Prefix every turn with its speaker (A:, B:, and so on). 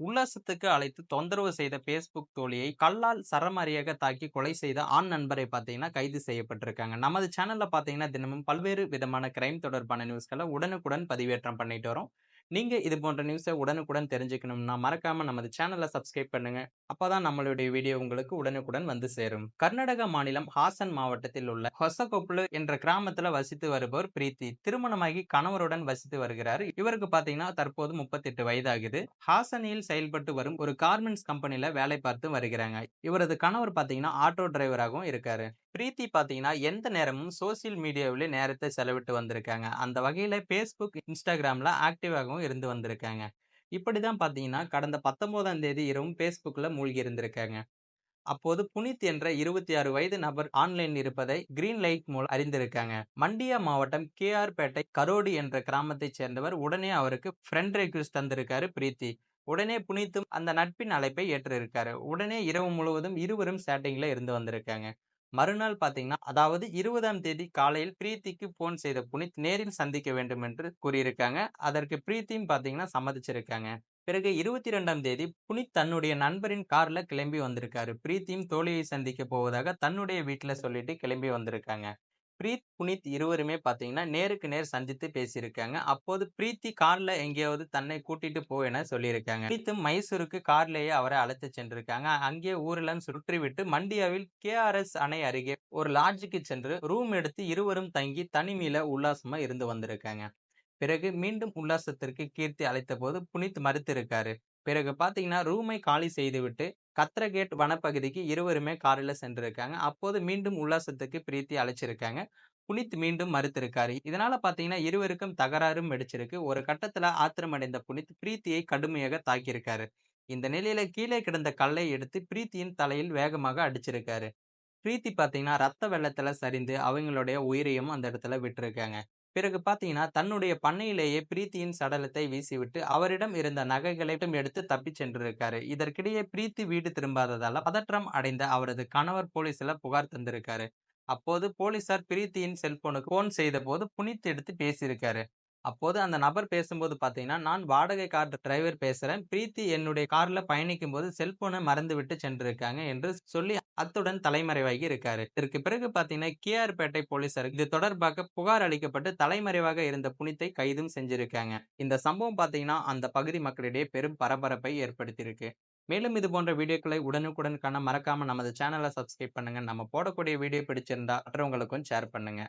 A: உல்லாசத்துக்கு அழைத்து தொந்தரவு செய்த பேஸ்புக் தோழியை கல்லால் சரமாரியாக தாக்கி கொலை செய்த ஆண் நண்பரை பார்த்தீங்கன்னா கைது செய்யப்பட்டிருக்காங்க. நமது சேனல்ல பார்த்தீங்கன்னா தினமும் பல்வேறு விதமான கிரைம் தொடர்பான நியூஸ்களை உடனுக்குடன் பதிவேற்றம் பண்ணிட்டு வரோம். நீங்கள் இது போன்ற நியூஸை உடனுக்குடன் தெரிஞ்சுக்கணும்னா மறக்காமல் நமது சேனலை சப்ஸ்கிரைப் பண்ணுங்க. அப்பதான் நம்மளுடைய வீடியோ உங்களுக்கு உடனுக்குடன் வந்து சேரும். கர்நாடக மாநிலம் ஹாசன் மாவட்டத்தில் உள்ள ஹொசகொப்லு என்ற கிராமத்தில் வசித்து வருபவர் பிரீத்தி. திருமணமாகி கணவருடன் வசித்து வருகிறார். இவருக்கு பார்த்தீங்கன்னா தற்போது 38 வயதாகுது. ஹாசனில் செயல்பட்டு வரும் ஒரு கார்மெண்ட்ஸ் கம்பெனியில் வேலை பார்த்து வருகிறாங்க. இவரது கணவர் பார்த்தீங்கன்னா ஆட்டோ டிரைவராகவும் இருக்காரு. பிரீத்தி பார்த்தீங்கன்னா எந்த நேரமும் சோசியல் மீடியாவிலே நேரத்தை செலவிட்டு வந்திருக்காங்க. அந்த வகையில் ஃபேஸ்புக் இன்ஸ்டாகிராமில் ஆக்டிவாகவும் இருந்து வந்திருக்காங்க. இப்படி தான் பார்த்தீங்கன்னா கடந்த 19ஆம் தேதி இரவும் ஃபேஸ்புக்கில் மூழ்கி இருந்திருக்காங்க. அப்போது புனித் என்ற 26 வயது நபர் ஆன்லைன் இருப்பதை கிரீன் லைட் மூலம் அறிந்திருக்காங்க. மண்டியா மாவட்டம் கேஆர்பேட்டை கரோடி என்ற கிராமத்தைச் சேர்ந்தவர். உடனே அவருக்கு ஃப்ரெண்ட் ரெக்வஸ்ட் தந்திருக்காரு பிரீத்தி. உடனே புனித்தும் அந்த நட்பின் அழைப்பை ஏற்றிருக்காரு. உடனே இரவு முழுவதும் இருவரும் சேட்டிங்ல இருந்து வந்திருக்காங்க. மறுநாள் பார்த்தீங்கன்னா அதாவது 20ஆம் தேதி காலையில் பிரீத்திக்கு போன் செய்த புனித் நேரில் சந்திக்க வேண்டும் என்று கூறியிருக்காங்க. அதற்கு பிரீத்தியும் பார்த்தீங்கன்னா சம்மதிச்சிருக்காங்க. பிறகு 22ஆம் தேதி புனித் தன்னுடைய நண்பரின் கார்ல கிளம்பி வந்திருக்காரு. பிரீத்தியும் தோழியை சந்திக்க போவதாக தன்னுடைய வீட்டில் சொல்லிட்டு கிளம்பி வந்திருக்காங்க. பிரீத், புனித் இருவருமே பார்த்தீங்கன்னா நேருக்கு நேர் சந்தித்து பேசியிருக்காங்க. அப்போது பிரீத்தி கார்ல எங்கேயாவது தன்னை கூட்டிட்டு போ என சொல்லியிருக்காங்க. பிரீத்தும் மைசூருக்கு கார்லேயே அவரை அழைத்து சென்றிருக்காங்க. அங்கே ஊரெல்லாம் சுற்றிவிட்டு மண்டியாவில் கே.ஆர்.எஸ். அணை அருகே ஒரு லாட்ஜுக்கு சென்று ரூம் எடுத்து இருவரும் தங்கி தனிமையில உல்லாசமா இருந்து வந்திருக்காங்க. பிறகு மீண்டும் உல்லாசத்திற்கு கீர்த்தி அழைத்த போது புனித் மறுத்திருக்காரு. பிறகு பார்த்தீங்கன்னா ரூமை காலி செய்துவிட்டு கத்ரகேட் வனப்பகுதிக்கு இருவருமே காரில் சென்றிருக்காங்க. அப்போது மீண்டும் உல்லாசத்துக்கு பிரீத்தி அழைச்சிருக்காங்க. புனித் மீண்டும் மறுத்திருக்காரு. இதனால பார்த்தீங்கன்னா இருவருக்கும் தகராறும் வெடிச்சிருக்கு. ஒரு கட்டத்துல ஆத்திரமடைந்த புனித் பிரீத்தியை கடுமையாக தாக்கியிருக்காரு. இந்த நிலையில கீழே கிடந்த கல்லை எடுத்து பிரீத்தியின் தலையில் வேகமாக அடிச்சிருக்காரு. பிரீத்தி பார்த்தீங்கன்னா ரத்த வெள்ளத்துல சரிந்து அவங்களுடைய உயிரையும் அந்த இடத்துல விட்டிருக்காங்க. பிறகு பார்த்தீங்கன்னா தன்னுடைய பண்ணையிலேயே பிரீத்தியின் சடலத்தை வீசிவிட்டு அவரிடம் இருந்த நகைகளையும் எடுத்து தப்பிச் சென்றிருக்காரு. இதற்கிடையே பிரீத்தி வீடு திரும்பாததால பதற்றம் அடைந்த அவரது கணவர் போலீஸ்ல புகார் தந்திருக்காரு. அப்போது போலீசார் பிரீத்தியின் செல்போனுக்கு போன் செய்தபோது புனித் எடுத்து பேசியிருக்காரு. அப்போது அந்த நபர் பேசும்போது பார்த்தீங்கன்னா நான் வாடகை கார் டிரைவர் பேசுகிறேன் பிரீத்தி என்னுடைய கார்ல பயணிக்கும்போது மறந்து மறந்துவிட்டு சென்றிருக்காங்க என்று சொல்லி அத்துடன் தலைமறைவாகி இருக்காரு. இதற்கு பிறகு பார்த்தீங்கன்னா கேஆர்பேட்டை போலீசார் இது தொடர்பாக புகார் அளிக்கப்பட்டு தலைமறைவாக இருந்த புனித்தை கைதும் செஞ்சிருக்காங்க. இந்த சம்பவம் பார்த்தீங்கன்னா அந்த பகுதி மக்களிடையே பெரும் பரபரப்பை ஏற்படுத்தியிருக்கு. மேலும் இது போன்ற வீடியோக்களை உடனுக்குடன் காண மறக்காம நமது சேனலை சப்ஸ்கிரைப் பண்ணுங்க. நம்ம போடக்கூடிய வீடியோ பிடிச்சிருந்தா மற்றவங்களுக்கும் ஷேர் பண்ணுங்க.